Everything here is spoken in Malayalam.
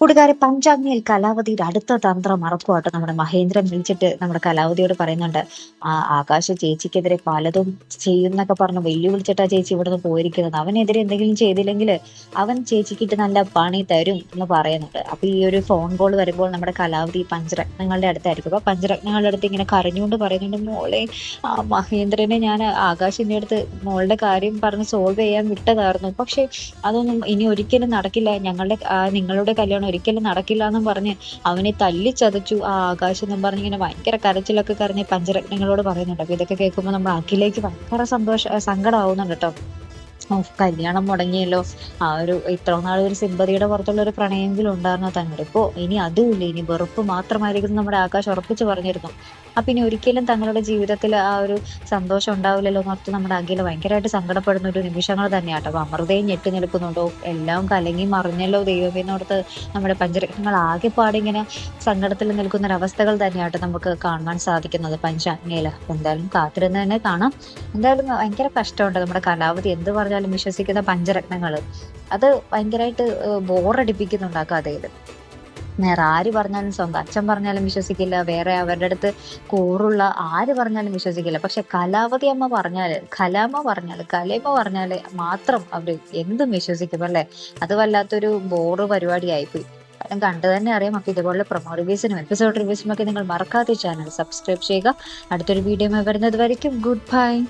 കൂട്ടുകാരെ പഞ്ചാഗ്നിയിൽ കലാവതിയുടെ അടുത്ത തന്ത്രം മറക്കുവാട്ടോ നമ്മുടെ മഹേന്ദ്രൻ വിളിച്ചിട്ട് നമ്മുടെ കലാവതിയോട് പറയുന്നുണ്ട്. ആ ആകാശ ചേച്ചിക്കെതിരെ പലതും ചെയ്യുന്നൊക്കെ പറഞ്ഞ്. വെല്ലുവിളിച്ചിട്ടാ ചേച്ചി ഇവിടുന്ന് പോയിരിക്കുന്നത്. അവനെതിരെ എന്തെങ്കിലും ചെയ്തില്ലെങ്കിൽ അവൻ ചേച്ചിക്കിട്ട് നല്ല പണി തരും എന്ന് പറയുന്നുണ്ട്. അപ്പൊ ഈ ഒരു ഫോൺ കോൾ വരുമ്പോൾ നമ്മുടെ കലാവതി പഞ്ചരത്നങ്ങളുടെ അടുത്തായിരിക്കും. അപ്പൊ പഞ്ചരത്നങ്ങളുടെ അടുത്ത് ഇങ്ങനെ കരഞ്ഞുകൊണ്ട് പറയുന്നുണ്ട് മോളെ ആ മഹേന്ദ്രനെ ഞാൻ ആകാശിന്റെ അടുത്ത് മോളുടെ കാര്യം പറഞ്ഞ് സോൾവ് ചെയ്യാൻ വിട്ടതായിരുന്നു. പക്ഷെ അതൊന്നും ഇനി ഒരിക്കലും നടക്കില്ല. ഞങ്ങളുടെ നിങ്ങളുടെ കല്യാണം ഒരിക്കലും നടക്കില്ല എന്നും പറഞ്ഞ് അവനെ തല്ലി ചതച്ചു. ആ ആകാശം എന്നും പറഞ്ഞ് ഇങ്ങനെ ഭയങ്കര കരച്ചിലൊക്കെ കരഞ്ഞ് പഞ്ചരത്നങ്ങളോട് പറയുന്നുണ്ട്. അപ്പൊ ഇതൊക്കെ കേൾക്കുമ്പോൾ നമ്മൾ അഖിലേക്ക് ഭയങ്കര സന്തോഷ സങ്കടമാവുന്നുണ്ട് കേട്ടോ. കല്യാണം മുടങ്ങിയല്ലോ. ആ ഒരു ഇത്ര നാൾ ഒരു സിമ്പതിയുടെ പുറത്തുള്ള ഒരു പ്രണയമെങ്കിലും ഉണ്ടായിരുന്നു തന്നെ ഇപ്പോ ഇനി അതുമില്ല. ഇനി വെറുപ്പ് മാത്രമായിരിക്കും നമ്മുടെ ആകാശം ഉറപ്പിച്ച് പറഞ്ഞിരുന്നു. അപ്പൊ ഒരിക്കലും തങ്ങളുടെ ജീവിതത്തിൽ ആ ഒരു സന്തോഷം ഉണ്ടാവില്ലല്ലോ എന്ന് ഓർത്ത് നമ്മുടെ അഖില ഭയങ്കരമായിട്ട് സങ്കടപ്പെടുന്ന ഒരു നിമിഷങ്ങൾ തന്നെയാട്ടോ. അപ്പൊ അമൃതയും ഞെട്ടി നിൽക്കുന്നുണ്ടോ എല്ലാം കലങ്ങി മറിഞ്ഞല്ലോ ദൈവമേ എന്നോർത്ത് നമ്മുടെ പഞ്ചരത്നങ്ങൾ ആകെപ്പാടെ ഇങ്ങനെ സങ്കടത്തിൽ നിൽക്കുന്ന ഒരവസ്ഥകൾ തന്നെയാട്ടോ നമുക്ക് കാണാൻ സാധിക്കുന്നത്. പഞ്ചാഗ്നിയിൽ അപ്പൊ എന്തായാലും കാത്തിരുന്ന് തന്നെ കാണാം. എന്തായാലും ഭയങ്കര കഷ്ടമുണ്ട് നമ്മുടെ കലാവധി എന്ത് പറഞ്ഞാലും വിശ്വസിക്കുന്ന പഞ്ചരത്നങ്ങൾ അത് ഭയങ്കരമായിട്ട് ബോറടിപ്പിക്കുന്നുണ്ട് ആ നേരെ ആര് പറഞ്ഞാലും സ്വന്തം അച്ഛൻ പറഞ്ഞാലും വിശ്വസിക്കില്ല. വേറെ അവരുടെ അടുത്ത് കൂറുള്ള ആര് പറഞ്ഞാലും വിശ്വസിക്കില്ല. പക്ഷെ കലാവതി അമ്മ പറഞ്ഞാൽ കലാമ്മ പറഞ്ഞാൽ കലയമ്മ പറഞ്ഞാൽ മാത്രം അവർ എന്തും വിശ്വസിക്കും അല്ലെ? അത് വല്ലാത്തൊരു ബോറ് പരിപാടിയായിപ്പോയി. കാരണം കണ്ടു തന്നെ അറിയാം. അപ്പൊ ഇതുപോലെ പ്രൊമോ റിവ്യൂസിനും എപ്പിസോഡ് റിവ്യൂസിനും ഒക്കെ നിങ്ങൾ മറക്കാതെ ചാനൽ സബ്സ്ക്രൈബ് ചെയ്യുക. അടുത്തൊരു വീഡിയോ വരുന്നത് വരയ്ക്കും. Good bye